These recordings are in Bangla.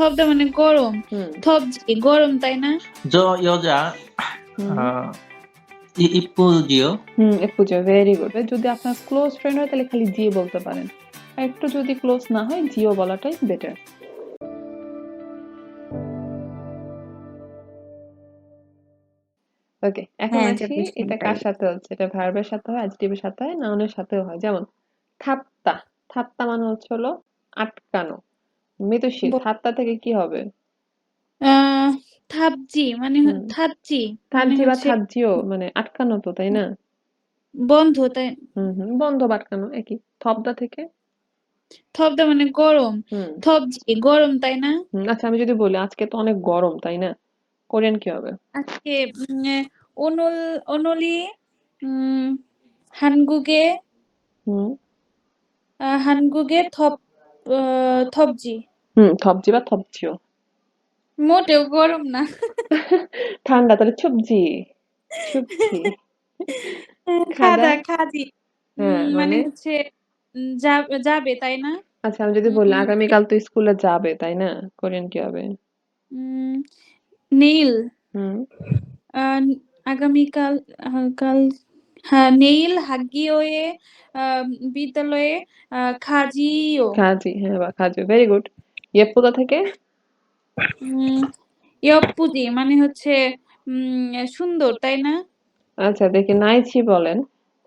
থবদা মানে গরম হুম থবজি গরম তাই না 저 여자 হুম 어, 이- 이쁘지요? হুম একুজো ভেরি গুড যদি আপনার ক্লোজ ফ্রেন্ড হয় তাহলে খালি জি বলতে পারেন আর একটু যদি ক্লোজ না হয় জিও বলাটাই বেটার ওকে এখন হ্যাঁ, এটা আসি বেশ এটা simple. কার সাথে হচ্ছে এটা ভার্বের সাথে হয় অ্যাডজেক্টিভের সাথে হয় নাউনের সাথেও হয় যেমন থাপ্তা থাপ্তা মানে হচ্ছে হলো আটকানো মৃদুশীল ব- থাপ্তা থেকে কি হবে? আহ থাবজি মানে হ- হুম। মানে বা হচ্ছে থাজিও মানে আটকানো তো তাই না? বন্ধ তাই হুম হুম বন্ধ বা আটকানো একই। থপদা থেকে? থবদা মানে গরম। হুম। থবজি গরম তাই না? হুম, আচ্ছা আমি যদি বলি আজকে তো অনেক গরম তাই না? কোরিয়ান কি হবে? আজকে উম, ওনলি উম, হানগুগে হুম। আহ, হানগুগে থপ আহ, থবজি হুম থপজি বা থপজিও মোটেও গরম না। ঠান্ডা তাহলে ছুপজি ছুপজি খাদা? খাদা খাজি হ্যাঁ, উম, মানে মানে? হচ্ছে উম, যা- যাবে তাই না? আচ্ছা আমি যদি বলি উম, আগামীকাল তো স্কুলে যাবে তাই না? কোরিয়ান কি হবে? উম, নীল হুম। আহ, আগামীকাল কাল হ্যাঁ নেইল হাগিওয়ে আহ, বিদ্যালয়ে আহ, খাজিও। খাজি হ্যাঁ বা খাজি ভেরি গুড ইয়েপ থেকে? ইয়প পুঁজি মানে হচ্ছে সুন্দর তাই না? আচ্ছা দেখে নাইছি বলেন।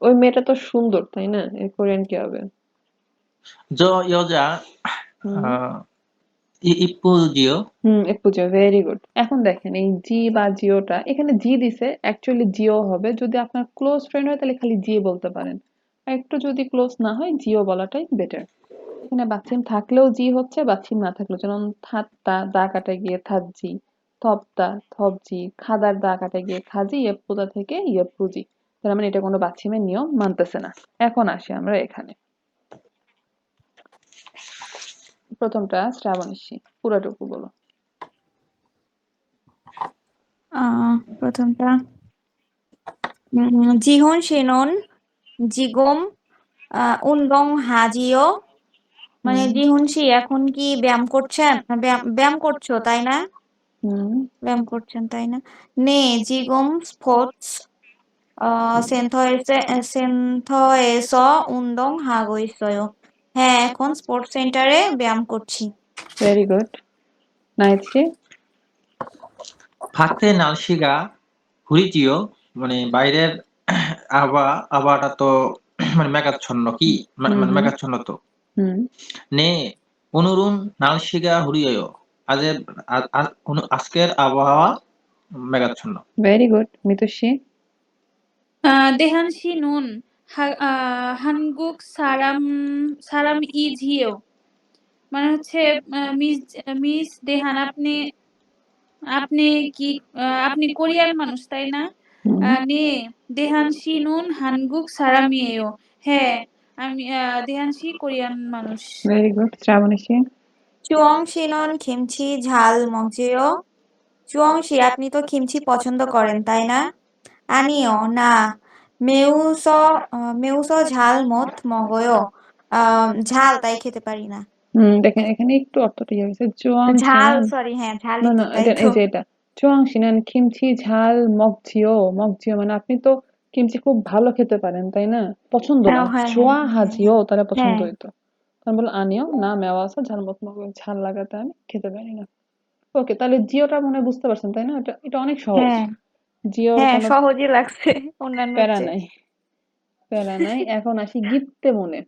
ওই মেয়েটা তো সুন্দর তাই না? এর কোরিয়ান কি হবে? জো ইয়োজা ইপুজিও হুম ইপুজিও ভেরি গুড এখন দেখেন এই জি বা জিওটা এখানে জি দিছে অ্যাকচুয়ালি জিও হবে। যদি আপনার ক্লোজ ফ্রেন্ড হয় তাহলে খালি জি বলতে পারেন। একটু যদি ক্লোজ না হয় জিও বলাটাই বেটার এখানে বাকসিম থাকলেও জি হচ্ছে বাকসিম না থাকলেও যেমন থাত্তা দা কাটা গিয়ে থাকছি থপতা থপজি খাদার দা কাটা গিয়ে খাজি ইয়েপুতা থেকে ইয়েপুজি তার মানে এটা কোনো বাকসিমের নিয়ম মানতেছে না। এখন আসি আমরা এখানে। প্রথমটা শ্রাবণীষী পুরাটুকু বলো। প্রথমটা জিহন সেনন জিগম উনগং হাজিও মানে জিহুনসি এখন কি ব্যায়াম করছেন ব্যায়াম করছ তাই না? ব্যায়াম করছেন তাই না? নে জিগম স্পোর্টস সেন্থয়েস উন্দং হাগইসয় হ্যাঁ এখন স্পোর্টস সেন্টারে ব্যায়াম করছি। ভেরি গুড নাইসলি ফাতে নালশিগা হুরিজিও মানে বাইরের আবা আবহাওয়াটা তো মানে মেঘাচ্ছন্ন কি? মানে মেঘাচ্ছন্ন তো। নে অনুরুণ হুরিয়য়। আজকের আবহাওয়া মেঘাচ্ছন্ন। ভেরি গুড দেহানশি নুন হানগুক সারাম সারাম মানে হচ্ছে মিস মিস দেহান আপনি আপনি কি আপনি কোরিয়ার মানুষ তাই না? নে দেহানশি নুন হানগুক সারামিয়েও হ্যাঁ আমি দিয়ানশি কোরিয়ান মানুষ। ভেরি গুড শ্রাবণীশি চুয়ং শিনন খিমচি ঝাল মংচিও চুয়ং শি আপনি তো খিমচি পছন্দ করেন তাই না? আনিও না। মেউস মেউস ঝাল মত মগয়। ঝাল তাই খেতে পারি না। হুম দেখেন এখানে একটু অর্থটা ইয়ে হয়েছে। চুয়াং ঝাল সরি হ্যাঁ ঝাল এই যে এটা। চুয়াং শিনান খিমচি ঝাল মগজিও। মগজিও মানে আপনি তো কিমচি খুব ভালো খেতে পারেন তাই না? পছন্দ না। হ্যাঁ, হ্যাঁ, হ্যাঁ, হাজিও তারা পছন্দ হ্যাঁ। হইতো। তখন বলল আনিও না মেওয়া আছে ঝাল মত ঝাল লাগাতে আমি খেতে পারি না। ওকে তাহলে জিওটা মনে হয় বুঝতে পারছেন তাই না? এটা এটা অনেক সহজ। জিও হ্যাঁ কোনো সহজই লাগছে অন্যান্য প্যারা নাই। প্যারা নাই। এখন আসি গিপ্তে মনে।